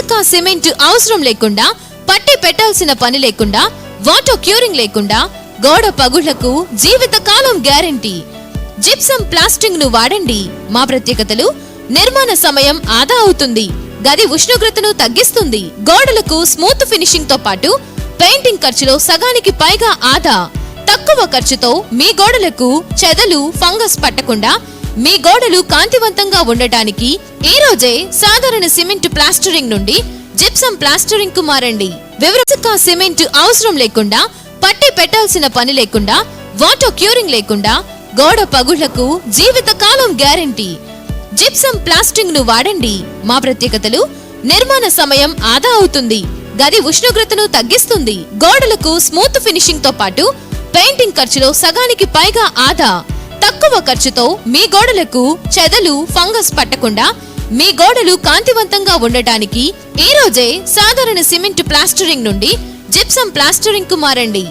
ఇసుక సిమెంట్ అవసరం లేకుండా పట్టి పెట్టాల్సిన పని లేకుండా వాటర్ క్యూరింగ్ లేకుండా గోడ పగుళ్ళకు జీవితకాలం గ్యారంటీ. జిప్సం ప్లాస్టింగ్ను వాడండి. మా ప్రత్యేకతలు నిర్మాణ సమయం ఆదా అవుతుంది. గది ఉష్ణోగ్రతను తగ్గిస్తుంది. గోడలకు స్మూత్ ఫినిషింగ్తో పాటు పెయింటింగ్ ఖర్చులో సగానికి పైగా ఆదా. తక్కువ ఖర్చుతో మీ గోడలకు చెదలు ఫంగస్ పట్టకుండా మీ గోడలు కాంతివంతంగా ఉండటానికి ఈ రోజే సాధారణ సిమెంట్ ప్లాస్టరింగ్ నుండి జిప్సం ప్లాస్టరింగ్కు మారండి. వివరక సిమెంట్ అవసరం లేకుండా పట్టి పెట్టాల్సిన పని లేకుండా వాటర్ క్యూరింగ్ లేకుండా గోడ పగుళ్ళకు జీవితకాలం గ్యారంటీ. జిప్సం ప్లాస్టింగ్ను వాడండి. మా ప్రత్యేకతలు నిర్మాణ సమయం ఆదా అవుతుంది. గది ఉష్ణోగ్రతను తగ్గిస్తుంది. గోడలకు స్మూత్ ఫినిషింగ్తో పాటు పెయింటింగ్ ఖర్చులో సగానికి పైగా ఆదా. తక్కువ ఖర్చుతో మీ గోడలకు చెదలు ఫంగస్ పట్టకుండా మీ గోడలు కాంతివంతంగా ఉండటానికి ఈ రోజే సాధారణ సిమెంట్ ప్లాస్టరింగ్ నుండి జిప్సం ప్లాస్టరింగ్కు మారండి